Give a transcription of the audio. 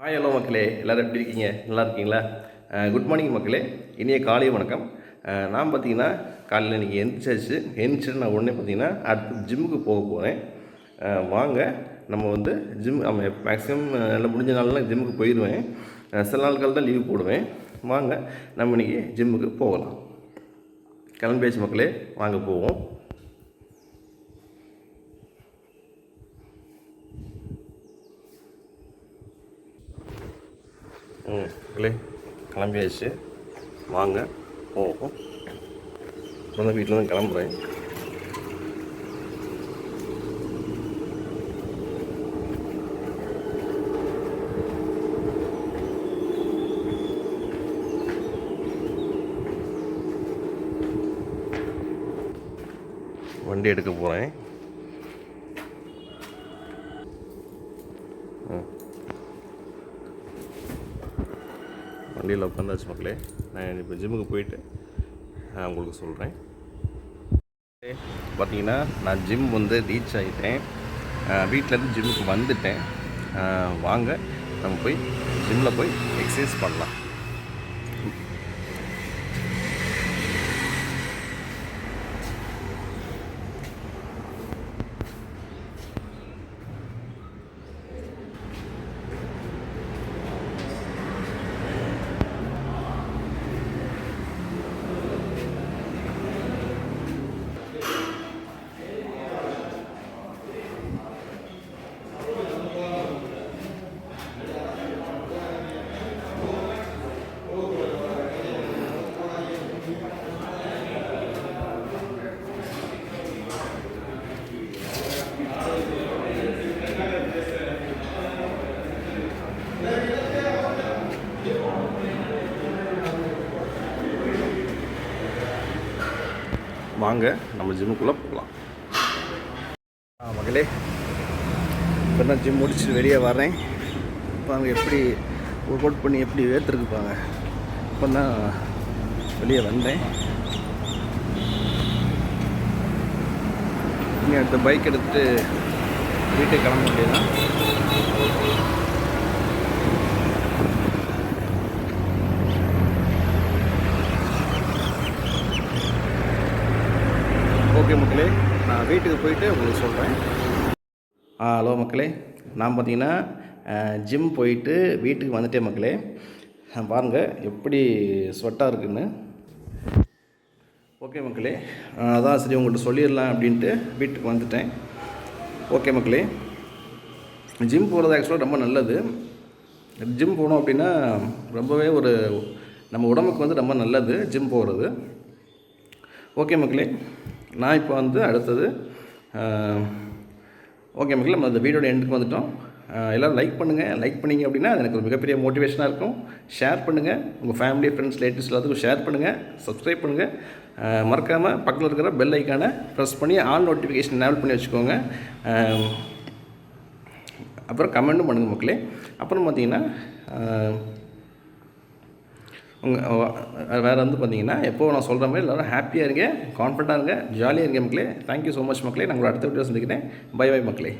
Hi hello மக்களே. எல்லோரும் எப்படி இருக்கீங்க? நல்லா இருக்கீங்களா? குட் மார்னிங் மக்களே. இனிய காலை வணக்கம். நான் பார்த்தீங்கன்னா காலையில் இன்றைக்கி எந்திரிச்சாச்சு. எந்திரிச்சிட்டு நான் உடனே பார்த்தீங்கன்னா அடுத்து ஜிம்முக்கு போக போகிறேன் வாங்க. நம்ம வந்து ஜிம் மேக்ஸிமம் எல்லாம் முடிஞ்ச நாள்லாம் ஜிம்முக்கு போயிடுவேன் சில நாட்கள் தான் லீவ் போடுவேன். வாங்க. நம்ம இன்றைக்கி ஜிம்முக்கு போகலாம். கிளம்பியாச்சு மக்களே. வாங்க போவோம். ம். இல்லை கிளம்பியாச்சு. வாங்க போவோம். இப்போ வீட்டில் தான் கிளம்புறேன். வண்டி எடுக்க போகிறேன் ம். வண்டியில் உட்காந்தாச்சு மக்களே நான் இப்போ ஜிம்முக்கு போயிட்டு நான் உங்களுக்கு சொல்கிறேன் பார்த்தீங்கன்னா நான் ஜிம் வந்து ரீச் ஆகிட்டேன் வீட்டிலேருந்து ஜிம்முக்கு வந்துட்டேன். வாங்க நம்ம போய் ஜிம்மில் போய் எக்ஸசைஸ் பண்ணலாம். வாங்க நம்ம ஜிம்முக்குள்ளே போகலாம். ஆ மகளே இப்போ நான் ஜிம் முடிச்சுட்டு வெளியே வரேன் இப்போ அவங்க எப்படி ஒர்க் அவுட் பண்ணி எப்படி வேர்த்துருக்குப்பாங்க இப்போ தான் வெளியே வந்தேன். இங்கே அடுத்த பைக் எடுத்துட்டு வீட்டுக்கு கிளம்ப வேண்டியதான் ஓகே மக்களே நான் வீட்டுக்கு போயிட்டு உங்களுக்கு சொல்கிறேன் ஆ ஹலோ மக்களே நான் பார்த்தீங்கன்னா ஜிம் போயிட்டு வீட்டுக்கு வந்துட்டேன் மக்களே. பாருங்கள் எப்படி ஸ்வெட்டாக இருக்குன்னு. ஓகே மக்களே அதான் சரி உங்கள்கிட்ட சொல்லிடலாம் அப்படின்ட்டு வீட்டுக்கு வந்துட்டேன். ஓகே மக்களே ஜிம் போகிறது ஆக்சுவலாக ரொம்ப நல்லது. ஜிம் போனோம் அப்படின்னா ரொம்பவே ஒரு நம்ம உடம்புக்கு வந்து ரொம்ப நல்லது ஜிம் போகிறது ஓகே மக்களே நான் இப்போ வந்து அடுத்தது ஓகே மக்கள் நம்ம அந்த வீடியோட எண்டுக்கு வந்துட்டோம். எல்லோரும் லைக் பண்ணுங்கள் லைக் பண்ணீங்க அப்படின்னா அது எனக்கு ஒரு மிகப்பெரிய மோட்டிவேஷனாக இருக்கும். ஷேர் பண்ணுங்கள் உங்கள் ஃபேமிலி ஃப்ரெண்ட்ஸ் ரிலேட்டிவ்ஸ் எல்லாத்துக்கும் ஷேர் பண்ணுங்கள் சப்ஸ்கிரைப் பண்ணுங்கள் மறக்காமல் பக்கத்தில் இருக்கிற பெல் ஐக்கானை ப்ரெஸ் பண்ணி ஆல் நோட்டிஃபிகேஷன் எனேபிள் பண்ணி வச்சுக்கோங்க. அப்புறம் கமெண்ட்டும் பண்ணுங்கள் மக்களே. அப்புறம் பார்த்தீங்கன்னா உங்கள் வேறு வந்து பார்த்தீங்கன்னா எப்போ நான் சொல்கிற மாதிரி எல்லோரும் ஹாப்பியாக இருங்க கான்ஃபிடண்ட்டாக இருங்க ஜாலியாக இருங்க மக்களே. தேங்க்யூ ஸோ மச் மக்களே. நான் உங்களை அடுத்த வீடியோ சந்திக்கிறேன். பை பை மக்களே.